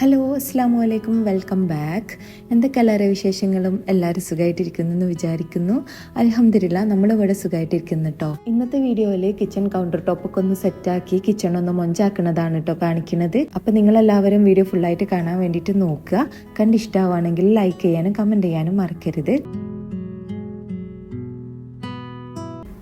Hello അസ്സാം വലൈക്കും welcome back എന്തൊക്കെ എല്ലാവരുടെ വിശേഷങ്ങളും എല്ലാവരും സുഖമായിട്ടിരിക്കുന്നു എന്ന് വിചാരിക്കുന്നു? അലഹമില്ല നമ്മളിവിടെ സുഖമായിട്ടിരിക്കുന്നു കേട്ടോ ഇന്നത്തെ വീഡിയോയിൽ കിച്ചൺ കൗണ്ടർ ടോപ്പൊക്കെ ഒന്ന് സെറ്റാക്കി കിച്ചൺ ഒന്ന് മൊഞ്ചാക്കുന്നതാണ് കേട്ടോ കാണിക്കുന്നത്. അപ്പം നിങ്ങളെല്ലാവരും വീഡിയോ ഫുള്ളായിട്ട് കാണാൻ വേണ്ടിയിട്ട് നോക്കുക. കണ്ടിഷ്ടമാണെങ്കിൽ ലൈക്ക് ചെയ്യാനും കമന്റ് ചെയ്യാനും മറക്കരുത്.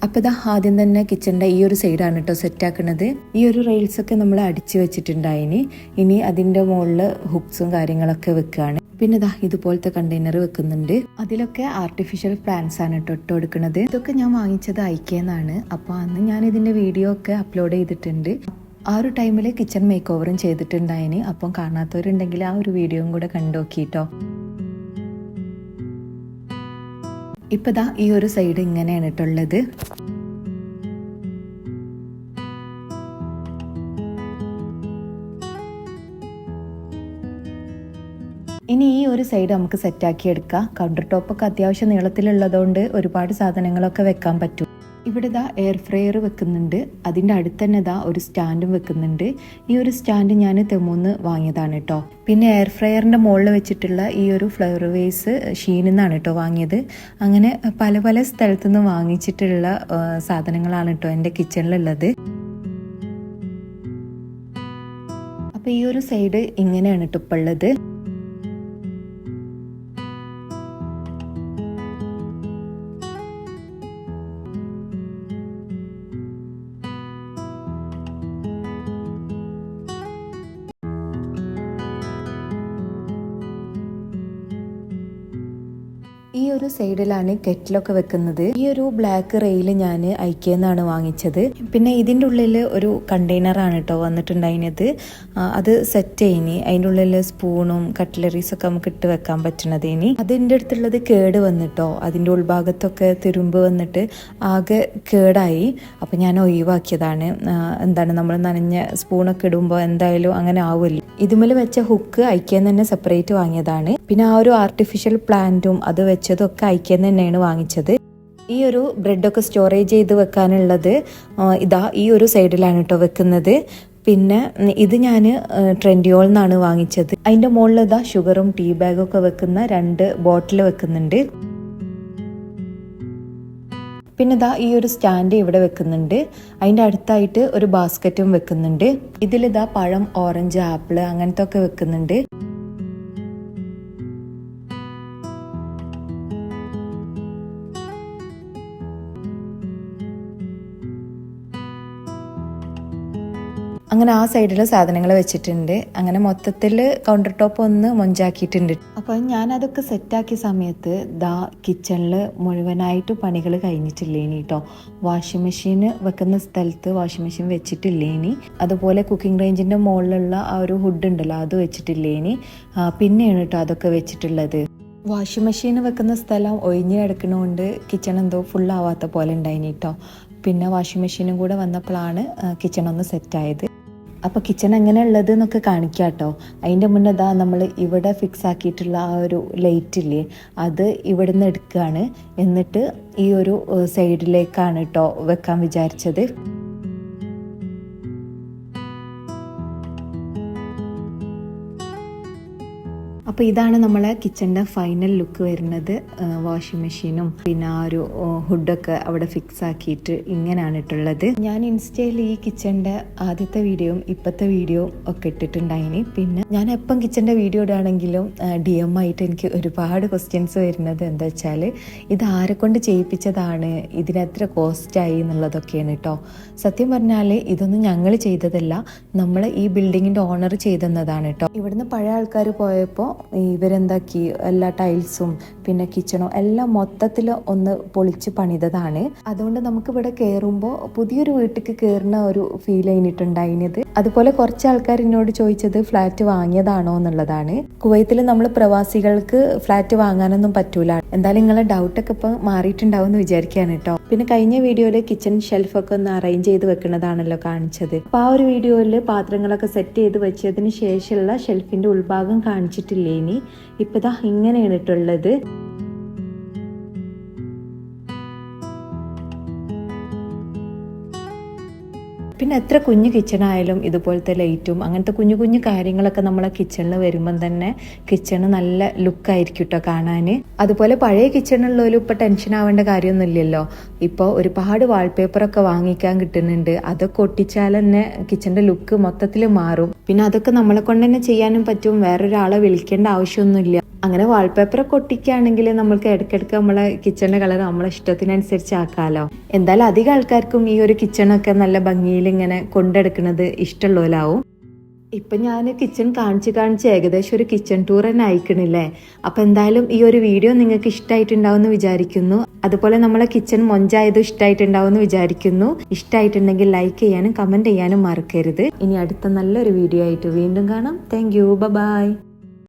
അപ്പോൾ ഇതാ ആദ്യം തന്നെ കിച്ചണിന്റെ ഈ ഒരു സൈഡാണ് കേട്ടോ സെറ്റാക്കുന്നത് ഈ ഒരു റെയിൽസ് ഒക്കെ നമ്മൾ അടിച്ചു വെച്ചിട്ടുണ്ടായിനി. ഇനി അതിന്റെ മുകളിൽ ഹുക്സും കാര്യങ്ങളൊക്കെ വെക്കുകയാണ് പിന്നെ ഇതാ ഇതുപോലത്തെ കണ്ടെയ്നർ വെക്കുന്നുണ്ട്. അതിലൊക്കെ ആർട്ടിഫിഷ്യൽ പ്ലാന്റ്സ് ആണ് കേട്ടോ ഇട്ട് കൊടുക്കുന്നത് ഇതൊക്കെ ഞാൻ വാങ്ങിച്ചത് അയക്കേന്നാണ് അപ്പോൾ അന്ന് ഞാൻ ഇതിന്റെ വീഡിയോ ഒക്കെ അപ്ലോഡ് ചെയ്തിട്ടുണ്ട്. ആ ഒരു ടൈമിൽ കിച്ചൺ മേക്ക് ഓവറും ചെയ്തിട്ടുണ്ടായിന്. അപ്പം കാണാത്തവരുണ്ടെങ്കിൽ ആ ഒരു വീഡിയോയും കൂടെ കണ്ടോക്കിട്ടോ. ഇപ്പൊ ദാ ഈ ഒരു സൈഡ് ഇങ്ങനെയാണ് ഇട്ടുള്ളത് ഇനി ഈ ഒരു സൈഡ് നമുക്ക് സെറ്റാക്കി എടുക്കാം. കൗണ്ടർ ടോപ്പൊക്കെ അത്യാവശ്യം നീളത്തിലുള്ളതുകൊണ്ട് ഒരുപാട് സാധനങ്ങളൊക്കെ വെക്കാൻ പറ്റും. ഇവിടെ ദാ എയർ ഫ്രയർ വെക്കുന്നുണ്ട്. അതിന്റെ അടുത്ത് തന്നെ ദാ ഒരു സ്റ്റാൻഡും വെക്കുന്നുണ്ട്. ഈ ഒരു സ്റ്റാൻഡ് ഞാൻ തെമൂന്ന് വാങ്ങിയതാണ് കേട്ടോ പിന്നെ എയർ ഫ്രയറിന്റെ മുകളിൽ വെച്ചിട്ടുള്ള ഈ ഒരു ഫ്ലവർ വേസ് ഷീനിൽ നിന്നാണ് കേട്ടോ വാങ്ങിയത്. അങ്ങനെ പല പല സ്ഥലത്തു നിന്ന് വാങ്ങിച്ചിട്ടുള്ള സാധനങ്ങളാണ് കേട്ടോ എന്റെ കിച്ചണിലുള്ളത് അപ്പോൾ ഈ ഒരു സൈഡ് ഇങ്ങനെയാണ് കേട്ടോ ഇപ്പോൾ ഉള്ളത് ഒരു സൈഡിലാണ് കെറ്റിലൊക്കെ വെക്കുന്നത്. ഈ ഒരു ബ്ലാക്ക് റെയിൽ ഞാൻ ഐക്യെന്നാണ് വാങ്ങിച്ചത്. പിന്നെ ഇതിന്റെ ഉള്ളിൽ ഒരു കണ്ടെയ്നർ ആണ് കേട്ടോ വന്നിട്ടുണ്ടായിരുന്നത് അത് സെറ്റ് ചെയ്യിനി. അതിന്റെ ഉള്ളിൽ സ്പൂണും കട്ട്ലറീസ് ഒക്കെ നമുക്ക് ഇട്ട് വെക്കാൻ പറ്റണത് ഇനി അതിന്റെ അടുത്തുള്ളത് കേട് വന്നിട്ടോ അതിന്റെ ഉൾഭാഗത്തൊക്കെ തുരുമ്പ് വന്നിട്ട് ആകെ കേടായി. അപ്പം ഞാൻ ഒഴിവാക്കിയതാണ്. എന്താണ് നമ്മൾ നനഞ്ഞ സ്പൂണൊക്കെ ഇടുമ്പോൾ എന്തായാലും അങ്ങനെ ആവുമല്ലോ. ഇതുമേൽ വെച്ച ഹുക്ക് ഐക്യം തന്നെ സെപ്പറേറ്റ് വാങ്ങിയതാണ്. പിന്നെ ആ ഒരു ആർട്ടിഫിഷ്യൽ പ്ലാന്റും അത് വെച്ചതും ഒക്കെ ഐക്യം തന്നെയാണ് വാങ്ങിച്ചത്. ഈ ഒരു ബ്രെഡൊക്കെ സ്റ്റോറേജ് ചെയ്ത് വെക്കാനുള്ളത് ഇതാ ഈ ഒരു സൈഡിലാണ് കേട്ടോ വെക്കുന്നത്. പിന്നെ ഇത് ഞാൻ ട്രെൻഡിയോൾ നിന്നാണ് വാങ്ങിച്ചത്. അതിന്റെ മുകളിൽ ഇതാ ഷുഗറും ടീ ബാഗും ഒക്കെ വെക്കുന്ന രണ്ട് ബോട്ടിൽ വെക്കുന്നുണ്ട്. പിന്നെ ഇതാ ഈ ഒരു സ്റ്റാൻഡ് ഇവിടെ വെക്കുന്നുണ്ട്. അതിന്റെ അടുത്തായിട്ട് ഒരു ബാസ്ക്കറ്റും വെക്കുന്നുണ്ട്. ഇതിലിതാ പഴം ഓറഞ്ച് ആപ്പിൾ അങ്ങനത്തെ ഒക്കെ വെക്കുന്നുണ്ട്. അങ്ങനെ ആ സൈഡിൽ സാധനങ്ങൾ വെച്ചിട്ടുണ്ട്. അങ്ങനെ മൊത്തത്തിൽ കൗണ്ടർ ടോപ്പ് ഒന്ന് മൊഞ്ചാക്കിയിട്ടുണ്ട്. അപ്പോൾ ഞാൻ അതൊക്കെ സെറ്റാക്കിയ സമയത്ത് ദാ കിച്ചണിൽ മുഴുവനായിട്ട് പണികൾ കഴിഞ്ഞിട്ടില്ലേനി കേട്ടോ വാഷിംഗ് മെഷീൻ വെക്കുന്ന സ്ഥലത്ത് വാഷിംഗ് മെഷീൻ വെച്ചിട്ടില്ലേനി. അതുപോലെ കുക്കിംഗ് റേഞ്ചിന്റെ മുകളിലുള്ള ആ ഒരു ഹുഡ് ഉണ്ടല്ലോ അത് വെച്ചിട്ടില്ലേനി. ഇനി പിന്നെയാണ് കേട്ടോ അതൊക്കെ വെച്ചിട്ടുള്ളത്. വാഷിംഗ് മെഷീൻ വെക്കുന്ന സ്ഥലം ഒഴിഞ്ഞു കിടക്കണോണ്ട് കിച്ചൺ എന്തോ ഫുൾ ആവാത്ത പോലെ ഉണ്ടായിനി കേട്ടോ പിന്നെ വാഷിംഗ് മെഷീനും കൂടെ വന്നപ്പോഴാണ് കിച്ചൺ ഒന്ന് സെറ്റായത് അപ്പോൾ കിച്ചൺ എങ്ങനെ ഉള്ളത് എന്നൊക്കെ കാണിക്കാം കേട്ടോ അതിന്റെ മുന്നേ ഇതാ നമ്മൾ ഇവിടെ ഫിക്സ് ആക്കിയിട്ടുള്ള ആ ഒരു ലൈറ്റ് ഇല്ലേ അത് ഇവിടുന്ന് എടുക്കുകയാണ് എന്നിട്ട് ഈ ഒരു സൈഡിലേക്കാണ് കേട്ടോ വെക്കാൻ വിചാരിച്ചത്. അപ്പോൾ ഇതാണ് നമ്മളെ കിച്ചണിന്റെ ഫൈനൽ ലുക്ക് വരുന്നത് വാഷിംഗ് മെഷീനും പിന്നെ ആ ഒരു ഹുഡൊക്കെ അവിടെ ഫിക്സ് ആക്കിയിട്ട് ഇങ്ങനെയാണ് ഇട്ടുള്ളത്. ഞാൻ ഇൻസ്റ്റയിൽ ഈ കിച്ചണിന്റെ ആദ്യത്തെ വീഡിയോയും ഇപ്പോഴത്തെ വീഡിയോ ഒക്കെ ഇട്ടിട്ടുണ്ടായിനി. പിന്നെ ഞാൻ എപ്പം കിച്ചണിന്റെ വീഡിയോ ഇടുകയാണെങ്കിലും ഡി എം ആയിട്ട് എനിക്ക് ഒരുപാട് ക്വസ്റ്റ്യൻസ് വരുന്നത് എന്താ വെച്ചാൽ ഇത് ആരെ കൊണ്ട് ചെയ്യിപ്പിച്ചതാണ് ഇതിനെത്ര കോസ്റ്റ് ആയി എന്നുള്ളതൊക്കെയാണ് കേട്ടോ സത്യം പറഞ്ഞാൽ ഇതൊന്നും ഞങ്ങൾ ചെയ്തതല്ല നമ്മൾ ഈ ബിൽഡിങ്ങിന്റെ ഓണർ ചെയ്തെന്നതാണ് കേട്ടോ ഇവിടുന്ന് പഴയ ആൾക്കാർ പോയപ്പോൾ ഇവരെന്താക്കി? എല്ലാ ടൈൽസും പിന്നെ കിച്ചണും എല്ലാം മൊത്തത്തിൽ ഒന്ന് പൊളിച്ച് പണിതതാണ്. അതുകൊണ്ട് നമുക്ക് ഇവിടെ കയറുമ്പോൾ പുതിയൊരു വീട്ടിലേക്ക് കയറുന്ന ഒരു ഫീൽ കഴിഞ്ഞിട്ടുണ്ടായിരുന്നത് അതുപോലെ കുറച്ച് ആൾക്കാർ എന്നോട് ചോദിച്ചത് ഫ്ലാറ്റ് വാങ്ങിയതാണോ എന്നുള്ളതാണ്. കുവൈത്തിൽ നമ്മൾ പ്രവാസികൾക്ക് ഫ്ലാറ്റ് വാങ്ങാനൊന്നും പറ്റൂല. എന്തായാലും നിങ്ങളെ ഡൗട്ടൊക്കെ ഇപ്പം മാറിയിട്ടുണ്ടാവും എന്ന് വിചാരിക്കുകയാണ് കേട്ടോ പിന്നെ കഴിഞ്ഞ വീഡിയോയിൽ കിച്ചൺ ഷെൽഫൊക്കെ ഒന്ന് അറേഞ്ച് ചെയ്ത് വെക്കുന്നതാണല്ലോ കാണിച്ചത്. അപ്പോൾ ആ ഒരു വീഡിയോയിൽ പാത്രങ്ങളൊക്കെ സെറ്റ് ചെയ്ത് വെച്ചതിന് ശേഷമുള്ള ഷെൽഫിന്റെ ഉൾഭാഗം കാണിച്ചിട്ടില്ലേ. ഇനി ഇപ്പൊ ദാ ഇങ്ങനെയാണ് ഇട്ടുള്ളത് പിന്നെ എത്ര കുഞ്ഞു കിച്ചണായാലും ഇതുപോലത്തെ ലൈറ്റും അങ്ങനത്തെ കുഞ്ഞു കുഞ്ഞു കാര്യങ്ങളൊക്കെ നമ്മളെ കിച്ചണിൽ വരുമ്പം തന്നെ കിച്ചണ് നല്ല ലുക്കായിരിക്കും കേട്ടോ കാണാൻ അതുപോലെ പഴയ കിച്ചണുള്ളവരും ഇപ്പം ടെൻഷൻ ആവേണ്ട കാര്യമൊന്നുമില്ലല്ലോ. ഇപ്പോൾ ഒരുപാട് വാൾപേപ്പറൊക്കെ വാങ്ങിക്കാൻ കിട്ടുന്നുണ്ട്. അതൊക്കെ ഒട്ടിച്ചാൽ തന്നെ കിച്ചണിന്റെ ലുക്ക് മൊത്തത്തിൽ മാറും. പിന്നെ അതൊക്കെ നമ്മളെ കൊണ്ട് തന്നെ ചെയ്യാനും പറ്റും. വേറൊരാളെ വിളിക്കേണ്ട ആവശ്യമൊന്നുമില്ല. അങ്ങനെ വാൾപേപ്പറൊക്കെ ഒട്ടിക്കുകയാണെങ്കിൽ നമ്മൾക്ക് ഇടയ്ക്കിടയ്ക്ക് നമ്മളെ കിച്ചണിന്റെ കളർ നമ്മളെ ഇഷ്ടത്തിനനുസരിച്ച് ആക്കാമല്ലോ എന്തായാലും അധികം ആൾക്കാർക്കും ഈ ഒരു കിച്ചണൊക്കെ നല്ല ഭംഗിയിൽ ഇങ്ങനെ കൊണ്ടെടുക്കുന്നത് ഇഷ്ടമുള്ളവരാവും. ഇപ്പം ഞാൻ കിച്ചൺ കാണിച്ച് കാണിച്ച് ഏകദേശം ഒരു കിച്ചൺ ടൂർ തന്നെ അയക്കണില്ലേ അപ്പം എന്തായാലും ഈ ഒരു വീഡിയോ നിങ്ങൾക്ക് ഇഷ്ടമായിട്ടുണ്ടാവുമെന്ന് വിചാരിക്കുന്നു. അതുപോലെ നമ്മളെ കിച്ചൺ മൊഞ്ചായതും ഇഷ്ടമായിട്ടുണ്ടാവുമെന്ന് വിചാരിക്കുന്നു. ഇഷ്ടമായിട്ടുണ്ടെങ്കിൽ ലൈക്ക് ചെയ്യാനും കമന്റ് ചെയ്യാനും മറക്കരുത്. ഇനി അടുത്ത നല്ലൊരു വീഡിയോ ആയിട്ട് വീണ്ടും കാണാം. Thank you by